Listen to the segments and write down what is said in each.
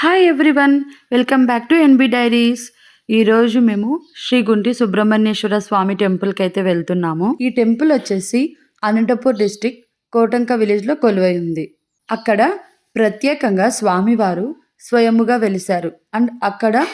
Hi everyone welcome back to NB diaries ఈరోజు మేము శ్రీ గుంటి సుబ్రహ్మణ్యేశ్వర స్వామి టెంపుల్కి అయితే వెళ్తున్నాము. ఈ టెంపుల్ వచ్చేసి అనంతపూర్ డిస్టిక్ కోటంక విలేజ్లో కొలువై ఉంది. అక్కడ ప్రత్యేకంగా స్వామివారు స్వయముగా వెలిశారు. అండ్ అక్కడ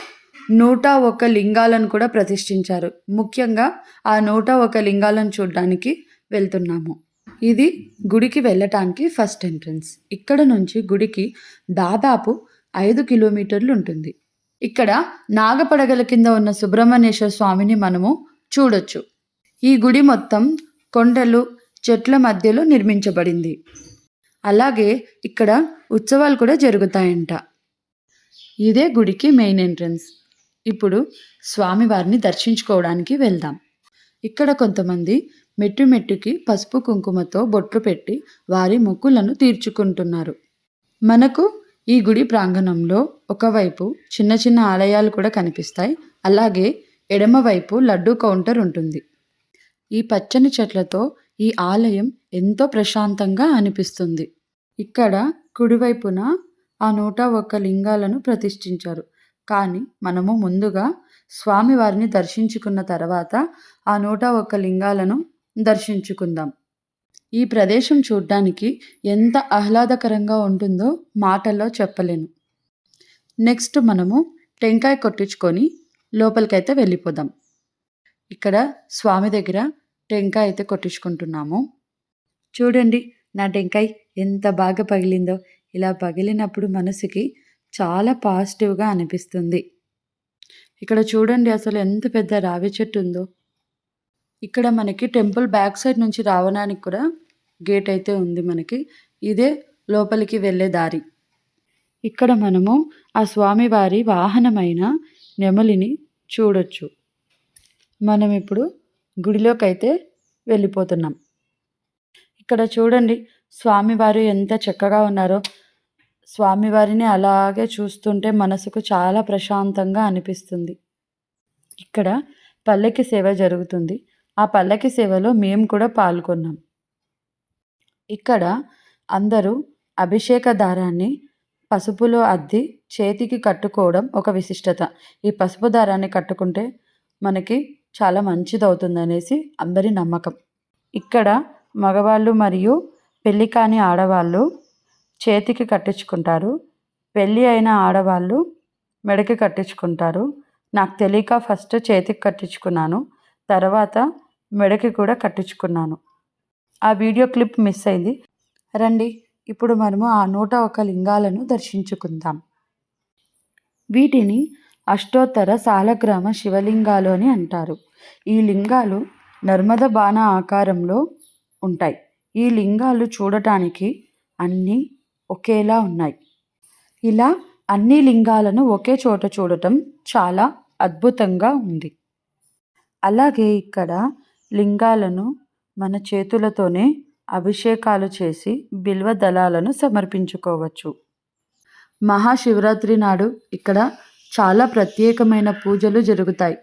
నూట ఒక లింగాలను కూడా ప్రతిష్ఠించారు. ముఖ్యంగా ఆ నూట ఒక లింగాలను చూడడానికి వెళ్తున్నాము. ఇది గుడికి వెళ్ళటానికి ఫస్ట్ ఎంట్రన్స్ ఇక్కడ నుంచి గుడికి దాదాపు ఐదు కిలోమీటర్లు ఉంటుంది. ఇక్కడ నాగపడగల కింద ఉన్న సుబ్రహ్మణ్యేశ్వర స్వామిని మనము చూడొచ్చు. ఈ గుడి మొత్తం కొండలు చెట్ల మధ్యలో నిర్మించబడింది. అలాగే ఇక్కడ ఉత్సవాలు కూడా జరుగుతాయంట. ఇదే గుడికి మెయిన్ ఎంట్రన్స్. ఇప్పుడు స్వామివారిని దర్శించుకోవడానికి వెళ్దాం. ఇక్కడ కొంతమంది మెట్టు మెట్టుకి పసుపు కుంకుమతో బొట్లు పెట్టి వారి మొక్కులను తీర్చుకుంటున్నారు. మనకు ఈ గుడి ప్రాంగణంలో ఒకవైపు చిన్న చిన్న ఆలయాలు కూడా కనిపిస్తాయి. అలాగే ఎడమవైపు లడ్డూ కౌంటర్ ఉంటుంది. ఈ పచ్చని చెట్లతో ఈ ఆలయం ఎంతో ప్రశాంతంగా అనిపిస్తుంది. ఇక్కడ కుడివైపున ఆ నూట ఒక్క లింగాలను ప్రతిష్ఠించారు. కానీ మనము ముందుగా స్వామివారిని దర్శించుకున్న తర్వాత ఆ నూట ఒక్క లింగాలను దర్శించుకుందాం. ఈ ప్రదేశం చూడ్డానికి ఎంత ఆహ్లాదకరంగా ఉంటుందో మాటల్లో చెప్పలేను. నెక్స్ట్ మనము టెంకాయ కొట్టించుకొని లోపలికైతే వెళ్ళిపోదాం. ఇక్కడ స్వామి దగ్గర టెంకాయ అయితే కొట్టించుకుంటున్నాము. చూడండి నా టెంకాయ ఎంత బాగా పగిలిందో. ఇలా పగిలినప్పుడు మనసుకి చాలా పాజిటివ్గా అనిపిస్తుంది. ఇక్కడ చూడండి అసలు ఎంత పెద్ద రావి చెట్టు ఉందో. ఇక్కడ మనకి టెంపుల్ బ్యాక్ సైడ్ నుంచి రావడానికి కూడా గేట్ అయితే ఉంది మనకి. ఇదే లోపలికి వెళ్ళే దారి. ఇక్కడ మనము ఆ స్వామివారి వాహనమైన నెమలిని చూడొచ్చు. మనం ఇప్పుడు గుడిలోకి అయితే వెళ్ళిపోతున్నాం. ఇక్కడ చూడండి స్వామివారు ఎంత చక్కగా ఉన్నారో. స్వామివారిని అలాగే చూస్తుంటే మనసుకు చాలా ప్రశాంతంగా అనిపిస్తుంది. ఇక్కడ పల్లెకి సేవ జరుగుతుంది. ఆ పల్లకి సేవలో మేము కూడా పాల్గొన్నాం. ఇక్కడ అందరూ అభిషేక దారాన్ని పసుపులో అద్ది చేతికి కట్టుకోవడం ఒక విశిష్టత. ఈ పసుపు దారాన్ని కట్టుకుంటే మనకి చాలా మంచిదవుతుందనేసి అందరి నమ్మకం. ఇక్కడ మగవాళ్ళు మరియు పెళ్ళి కాని ఆడవాళ్ళు చేతికి కట్టించుకుంటారు. పెళ్ళి అయిన ఆడవాళ్ళు మెడకి కట్టించుకుంటారు. నాకు తెలియక ఫస్ట్ చేతికి కట్టించుకున్నాను. తర్వాత మెడకి కూడా కట్టించుకున్నాను. ఆ వీడియో క్లిప్ మిస్ అయింది. రండి ఇప్పుడు మనము ఆ నూట ఒక లింగాలను దర్శించుకుందాం. వీటిని అష్టోత్తర సాలగ్రామ శివలింగాలు అని అంటారు. ఈ లింగాలు నర్మద బాణ ఆకారంలో ఉంటాయి. ఈ లింగాలు చూడటానికి అన్నీ ఒకేలా ఉన్నాయి. ఇలా అన్ని లింగాలను ఒకే చోట చూడటం చాలా అద్భుతంగా ఉంది. అలాగే ఇక్కడ లింగాలను మన చేతులతోనే అభిషేకాలు చేసి బిల్వ దళాలను సమర్పించుకోవచ్చు. మహాశివరాత్రి నాడు ఇక్కడ చాలా ప్రత్యేకమైన పూజలు జరుగుతాయి.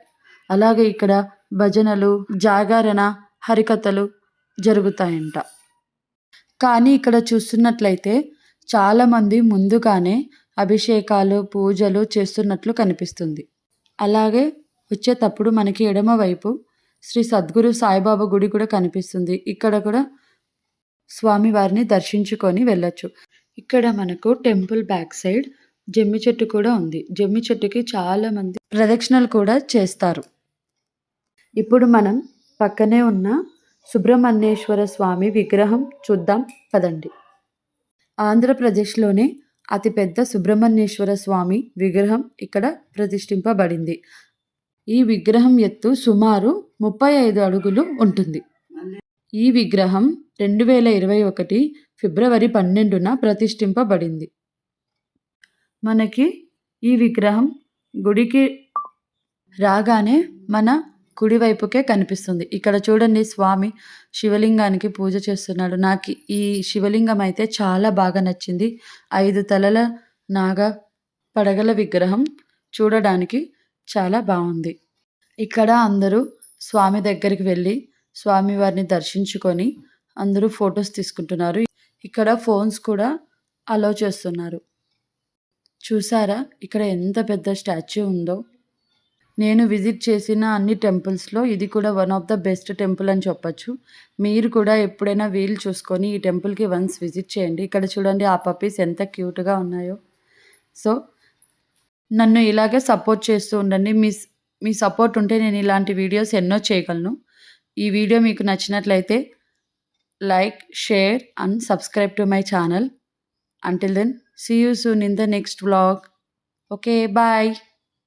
అలాగే ఇక్కడ భజనలు జాగరణ హరికథలు జరుగుతాయంట. కానీ ఇక్కడ చూస్తున్నట్లయితే చాలామంది ముందుగానే అభిషేకాలు పూజలు చేస్తున్నట్లు కనిపిస్తుంది. అలాగే వచ్చేటప్పుడు మనకి ఎడమవైపు శ్రీ సద్గురు సాయిబాబా గుడి కూడా కనిపిస్తుంది. ఇక్కడ కూడా స్వామివారిని దర్శించుకొని వెళ్ళొచ్చు. ఇక్కడ మనకు టెంపుల్ బ్యాక్ సైడ్ జమ్మి చెట్టు కూడా ఉంది. జమ్మి చెట్టుకి చాలా మంది ప్రదక్షిణలు కూడా చేస్తారు. ఇప్పుడు మనం పక్కనే ఉన్న సుబ్రహ్మణ్యేశ్వర స్వామి విగ్రహం చూద్దాం. పదండి. ఆంధ్రప్రదేశ్లోనే అతిపెద్ద సుబ్రహ్మణ్యేశ్వర స్వామి విగ్రహం ఇక్కడ ప్రతిష్ఠింపబడింది. ఈ విగ్రహం ఎత్తు సుమారు ముప్పై ఐదు అడుగులు ఉంటుంది. ఈ విగ్రహం రెండు వేల ఇరవై ఒకటి ఫిబ్రవరి పన్నెండున ప్రతిష్ఠింపబడింది. మనకి ఈ విగ్రహం గుడికి రాగానే మన కుడివైపుకే కనిపిస్తుంది. ఇక్కడ చూడండి స్వామి శివలింగానికి పూజ చేస్తున్నాడు. నాకు ఈ శివలింగం అయితే చాలా బాగా నచ్చింది. ఐదు తలల నాగ పడగల విగ్రహం చూడడానికి చాలా బాగుంది. ఇక్కడ అందరూ స్వామి దగ్గరికి వెళ్ళి స్వామివారిని దర్శించుకొని అందరూ ఫొటోస్ తీసుకుంటున్నారు. ఇక్కడ ఫోన్స్ కూడా అలో చేస్తున్నారు. చూసారా? ఇక్కడ ఎంత పెద్ద స్టాచ్యూ ఉందో. నేను విజిట్ చేసిన అన్ని టెంపుల్స్లో ఇది కూడా one of the best temple అని చెప్పొచ్చు. మీరు కూడా ఎప్పుడైనా వీలు చూసుకొని ఈ టెంపుల్కి వన్స్ విజిట్ చేయండి. ఇక్కడ చూడండి ఆ పప్పీస్ ఎంత క్యూట్గా ఉన్నాయో. సో నన్ను ఇలాగే సపోర్ట్ చేస్తూ ఉండండి. మీ మీ సపోర్ట్ ఉంటే నేను ఇలాంటి వీడియోస్ ఎన్నో చేయగలను. ఈ వీడియో మీకు నచ్చినట్లయితే like share and subscribe to my channel until then see you soon in the next vlog okay bye